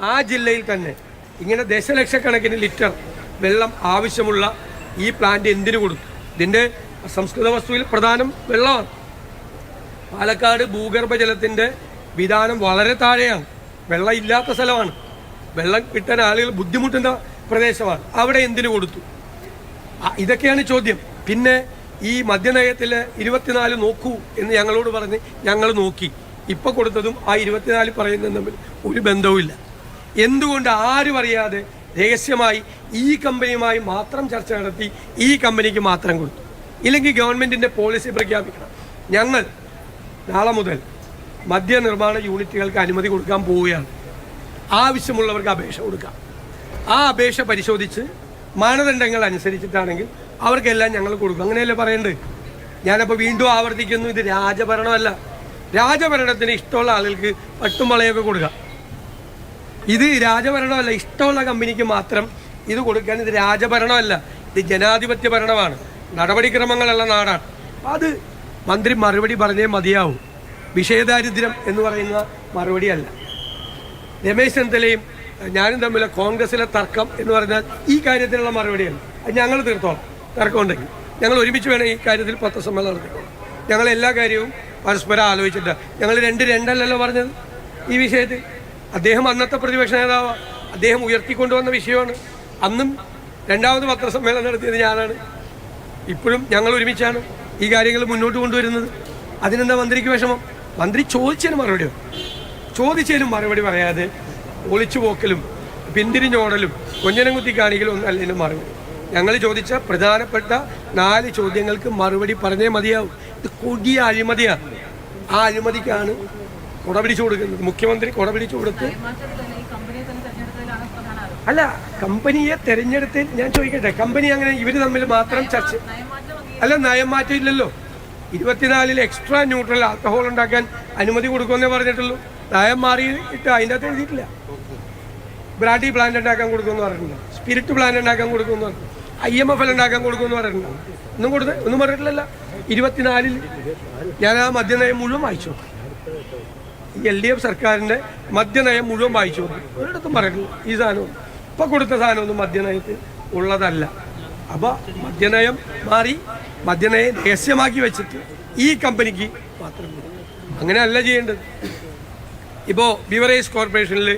ആ ജില്ലയിൽ തന്നെ ഇങ്ങനെ ദശലക്ഷക്കണക്കിന് ലിറ്റർ വെള്ളം ആവശ്യമുള്ള ഈ പ്ലാന്റ് എന്തിനു കൊടുത്തു? ഇതിന്റെ സംസ്കൃത വസ്തുവിൽ പ്രധാനം വെള്ളമാണ്. പാലക്കാട് ഭൂഗർഭജലത്തിന്റെ വിധാനം വളരെ താഴെയാണ്. വെള്ളം ഇല്ലാത്ത സ്ഥലമാണ്. വെള്ളം കിട്ടാൻ ആളുകൾ ബുദ്ധിമുട്ടുന്ന പ്രദേശമാണ്. അവിടെ എന്തിനു കൊടുത്തു? ഇതൊക്കെയാണ് ചോദ്യം. പിന്നെ ഈ മദ്യനയത്തിലെ ഇരുപത്തിനാല് നോക്കൂ എന്ന് ഞങ്ങളോട് പറഞ്ഞ് ഞങ്ങൾ നോക്കി. ഇപ്പോൾ കൊടുത്തതും ആ ഇരുപത്തിനാല് പറയുന്നതും തമ്മിൽ ഒരു ബന്ധവുമില്ല. എന്തുകൊണ്ട് ആരും അറിയാതെ രഹസ്യമായി ഈ കമ്പനിയുമായി മാത്രം ചർച്ച നടത്തി ഈ കമ്പനിക്ക് മാത്രം കൊടുത്തു? ഇല്ലെങ്കിൽ ഗവൺമെന്റിന്റെ പോളിസി പ്രഖ്യാപിക്കണം. ഞങ്ങൾ നാളെ മുതൽ മദ്യനിർമ്മാണ യൂണിറ്റുകൾക്ക് അനുമതി കൊടുക്കാൻ പോവുകയാണ്. ആവശ്യമുള്ളവർക്ക് അപേക്ഷ കൊടുക്കാം. ആ അപേക്ഷ പരിശോധിച്ച് മാനദണ്ഡങ്ങൾ അനുസരിച്ചിട്ടാണെങ്കിൽ അവർക്കെല്ലാം ഞങ്ങൾ കൊടുക്കും. അങ്ങനെയല്ലേ പറയേണ്ടത്? ഞാനപ്പോൾ വീണ്ടും ആവർത്തിക്കുന്നു ഇത് രാജഭരണമല്ല. രാജഭരണത്തിന് ഇഷ്ടമുള്ള ആളുകൾക്ക് പട്ടും വളയൊക്കെ കൊടുക്കാം. ഇത് രാജഭരണമല്ല ഇഷ്ടമുള്ള കമ്പനിക്ക് മാത്രം ഇത് കൊടുക്കാൻ ഇത് രാജഭരണമല്ല ഇത് ജനാധിപത്യ ഭരണമാണ്. നടപടിക്രമങ്ങളുള്ള നാടാണ്. അത് മന്ത്രി മറുപടി പറഞ്ഞേ മതിയാവും. വിഷയദാരിദ്ര്യം എന്ന് പറയുന്ന മറുപടിയല്ല. രമേശ് ചെന്നിത്തലയും ഞാനും തമ്മിലെ കോൺഗ്രസിലെ തർക്കം എന്ന് പറഞ്ഞാൽ ഈ കാര്യത്തിലുള്ള മറുപടിയല്ല. അത് ഞങ്ങൾ തീർത്തോളാം. തർക്കമുണ്ടെങ്കിൽ. ഞങ്ങൾ ഒരുമിച്ച് വേണം ഈ കാര്യത്തിൽ പത്രസമ്മേളനം നടത്തിക്കോളാം ഞങ്ങൾ എല്ലാ കാര്യവും പരസ്പരം ആലോചിച്ചിട്ട്. ഞങ്ങൾ രണ്ട് രണ്ടല്ലല്ലോ പറഞ്ഞത് ഈ വിഷയത്തിൽ? അദ്ദേഹം അന്നത്തെ പ്രതിപക്ഷ നേതാവാണ് അദ്ദേഹം ഉയർത്തിക്കൊണ്ടുവന്ന വിഷയമാണ്. അന്നും രണ്ടാമത് പത്രസമ്മേളനം നടത്തിയത് ഞാനാണ്. ഇപ്പോഴും ഞങ്ങൾ ഒരുമിച്ചാണ് ഈ കാര്യങ്ങൾ മുന്നോട്ട് കൊണ്ടുവരുന്നത്. അതിനെന്താ മന്ത്രിക്ക് വിഷമം? മന്ത്രി ചോദിച്ചതിന് മറുപടിയോ. ചോദിച്ചതിനും മറുപടി പറയാതെ ഒളിച്ചു പോക്കലും പിന്തിരിഞ്ഞോടലും കൊഞ്ഞനം കുത്തി കാണിക്കലും ഒന്നും അല്ലെങ്കിലും മറുപടി. ഞങ്ങൾ ചോദിച്ച പ്രധാനപ്പെട്ട നാല് ചോദ്യങ്ങൾക്ക് മറുപടി പറഞ്ഞേ മതിയാവും. ഇത് കൊടിയ അഴിമതിയാണ്. ആ അഴിമതിക്കാണ് കൊട പിടിച്ചു കൊടുക്കുന്നത്. മുഖ്യമന്ത്രി കൊട പിടിച്ചു കൊടുത്ത്. അല്ല കമ്പനിയെ തെരഞ്ഞെടുത്ത് ഞാൻ ചോദിക്കട്ടെ കമ്പനി അങ്ങനെ ഇവർ തമ്മിൽ മാത്രം ചർച്ച അല്ല നയം മാറ്റം ഇല്ലല്ലോ ഇരുപത്തിനാലിൽ എക്സ്ട്രാ ന്യൂട്രൽ ആൽക്കഹോൾ ഉണ്ടാക്കാൻ അനുമതി കൊടുക്കുമെന്നേ പറഞ്ഞിട്ടുള്ളൂ. നയം മാറിയിട്ട് അതിന്റെ അകത്ത് എഴുതിയിട്ടില്ല. ബ്രാഡി പ്ലാന്റ് ഉണ്ടാക്കാൻ കൊടുക്കുമെന്ന് പറഞ്ഞിട്ടുണ്ട്. സ്പിരിറ്റ് പ്ലാന്റ് ഉണ്ടാക്കാൻ കൊടുക്കുമെന്ന് പറഞ്ഞു ഐ എം എഫ് എൽ ഉണ്ടാക്കാൻ കൊടുക്കുമെന്ന് പറഞ്ഞിട്ടുണ്ട്. ഒന്നും കൊടുത്ത് ഒന്നും പറഞ്ഞിട്ടില്ലല്ല. ഇരുപത്തിനാലിൽ ഞാൻ ആ മദ്യനയം മുഴുവൻ വായിച്ചു. എൽ ഡി എഫ് സർക്കാരിന്റെ മദ്യനയം മുഴുവൻ വായിച്ചു കൊടുക്കും ഒരിടത്തും പറയുന്നു ഈ സാധനം ഇപ്പം കൊടുത്ത സാധനമൊന്നും മദ്യനയത്തിൽ ഉള്ളതല്ല. അപ്പോൾ മദ്യനയം മാറി മദ്യനയം രഹസ്യമാക്കി വെച്ചിട്ട് ഈ കമ്പനിക്ക് മാത്രം. അങ്ങനെയല്ല ചെയ്യേണ്ടത്. ഇപ്പോൾ ബിവറേജ് കോർപ്പറേഷനിൽ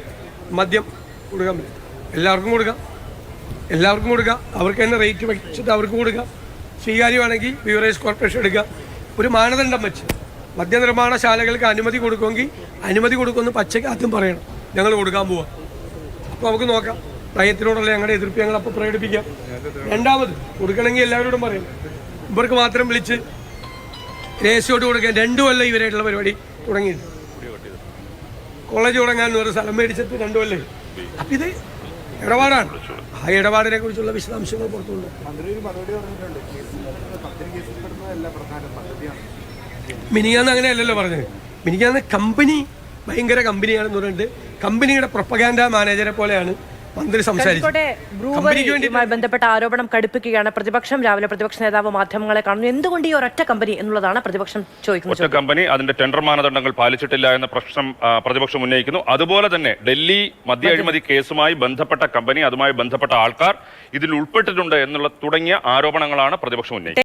മദ്യം കൊടുക്കാൻ പറ്റും. എല്ലാവർക്കും കൊടുക്കാം. എല്ലാവർക്കും കൊടുക്കാം. അവർക്ക് തന്നെ റേറ്റ് വെച്ചിട്ട് അവർക്ക് കൊടുക്കാം. സ്വീകാര്യമാണെങ്കിൽ ബിവറേജ് കോർപ്പറേഷൻ എടുക്കുക ഒരു മാനദണ്ഡം വെച്ച്. മദ്യനിർമ്മാണശാലകൾക്ക് അനുമതി കൊടുക്കുമെങ്കിൽ അനുമതി കൊടുക്കുമെന്ന് പച്ചയ്ക്ക് ആദ്യം പറയണം. ഞങ്ങൾ കൊടുക്കാൻ പോവാം. അപ്പോൾ നമുക്ക് നോക്കാം. നയത്തിനോടുള്ള ഞങ്ങളുടെ എതിർപ്പ് ഞങ്ങൾ അപ്പോൾ പ്രകടിപ്പിക്കാം. രണ്ടാമത് കൊടുക്കണമെങ്കിൽ എല്ലാവരോടും പറയും ഇവർക്ക് മാത്രം വിളിച്ച് രഹസ്യമായിട്ട് കൊടുക്കാൻ രണ്ടു കൊല്ലം ഇവരായിട്ടുള്ള പരിപാടി തുടങ്ങിയിട്ട് കോളേജ് തുടങ്ങാൻ ഒരു സ്ഥലം മേടിച്ചിട്ട് രണ്ടു കൊല്ലം അപ്പം ഇത് ഇടപാടാണ്. ആ ഇടപാടിനെ കുറിച്ചുള്ള വിശദാംശങ്ങൾ പുറത്തുണ്ട്. മിനിങ്ങാന്ന് അങ്ങനെയല്ലല്ലോ പറഞ്ഞത് മിനിയാന്ന് കമ്പനി ഭയങ്കര കമ്പനിയാണെന്ന് പറഞ്ഞിട്ട് കമ്പനിയുടെ പ്രൊപ്പഗാൻഡ മാനേജറെ പോലെയാണ് മന്ത്രി കമ്പനിക്ക് ബന്ധപ്പെട്ട ആരോപണം കടുപ്പിക്കുകയാണ്. പ്രതിപക്ഷം രാവിലെ പ്രതിപക്ഷ നേതാവ് മാധ്യമങ്ങളെ കാണുന്നു. എന്തുകൊണ്ട് ഈ ഒരൊറ്റ കമ്പനി എന്നുള്ളതാണ് പ്രതിപക്ഷം ചോദിക്കുന്നത്. ഒറ്റ കമ്പനി അതിന്റെ ടെൻഡർ മാനദണ്ഡങ്ങൾ പാലിച്ചിട്ടില്ല എന്ന പ്രശ്നം പ്രതിപക്ഷം ഉന്നയിക്കുന്നു. അതുപോലെ തന്നെ ഡൽഹി മദ്യ അഴിമതി കേസുമായി ബന്ധപ്പെട്ട കമ്പനി അതുമായി ബന്ധപ്പെട്ട ആൾക്കാർ ഇതിൽ ഉൾപ്പെട്ടിട്ടുണ്ട് എന്നുള്ള തുടങ്ങിയ ആരോപണങ്ങളാണ് പ്രതിപക്ഷം ഉന്നയിക്കുന്നത്.